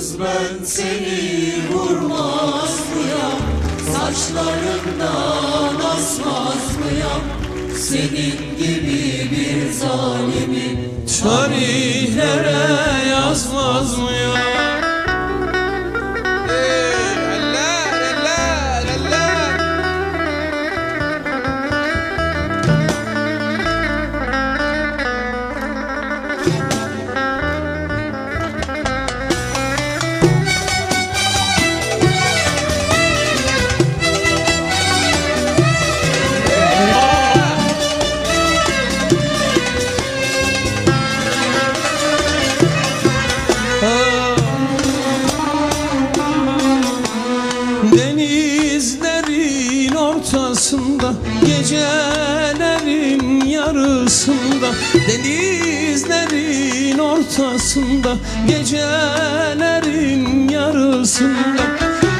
Kız ben seni vurmaz mıyam? Saçlarından asmaz mıyam? Senin gibi bir zalimi Tarihlere yazmaz mı Denizlerin ortasında Gecelerin yarısında.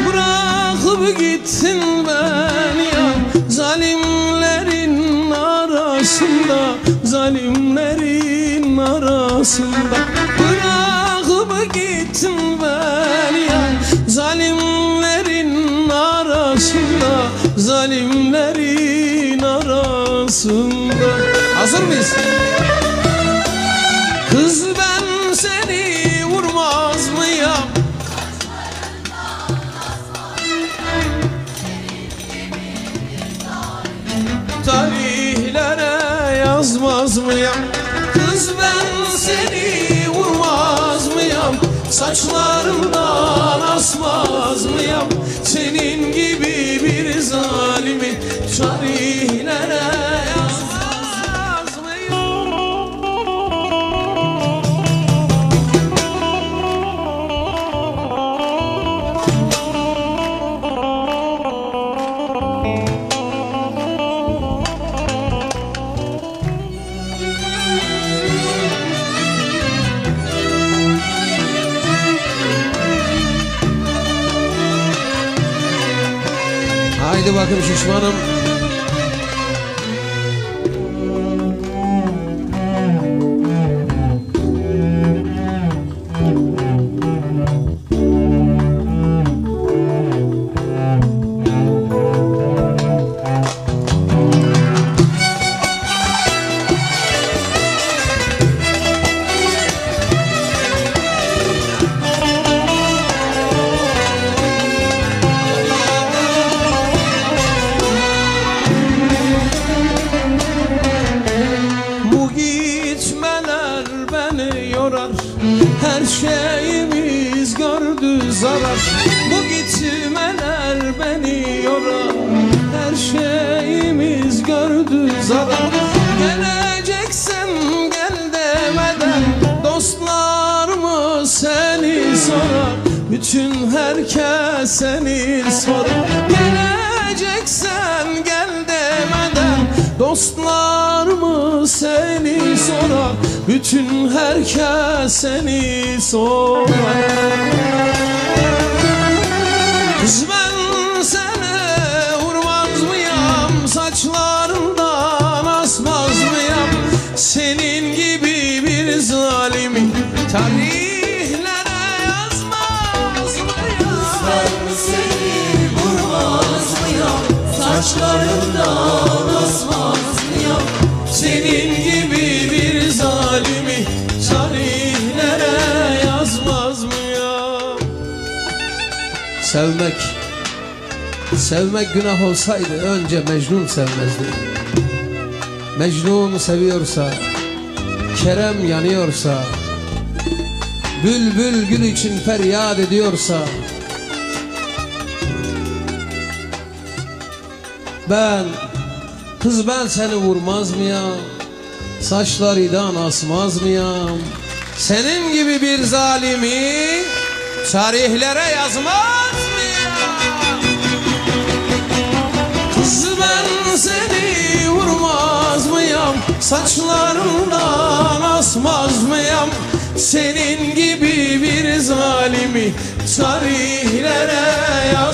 Bırakıp gittin beni ya Zalimlerin arasında Zalimlerin arasında. Bırakıp gittin beni ya Zalimlerin arasında Zalimlerin arasında Hazır mıyız? Kız ben seni vurmaz mıyım? Tarihlere yazmaz mıyım? Kız ben seni vurmaz mıyım? Saçlarından asmaz mıyım? Senin gibi bir zalimi tarihlere Haydi bakın şişmanım. Şeyimiz gördü zarar. Bu gitmeler beni yorar. Her şeyimiz gördü zarar. Geleceksen gel demeden Dostlar mı seni sorar? Bütün herkes seni sorar. Geleceksen gel demeden Dostlar seni sorar Bütün herkes seni sorar Kız ben seni vurmaz mıyım Saçlarından asmaz mıyım? Senin gibi bir zalimi Tarihlere yazmaz mıyım? Ben seni vurmaz mıyam Saçlarından asmaz mıyam Senin gibi bir zalimi tarihlere yazmaz mı ya? Sevmek, sevmek günah olsaydı önce Mecnun sevmezdi. Mecnun seviyorsa, Kerem yanıyorsa, Bülbül gül için feryat ediyorsa, Ben Kız ben seni vurmaz mıyım? Saçlarından asmaz mıyım? Senin gibi bir zalimi tarihlere yazmaz mıyım? Kız ben seni vurmaz mıyım? Saçlarından asmaz mıyım? Senin gibi bir zalimi tarihlere yazmaz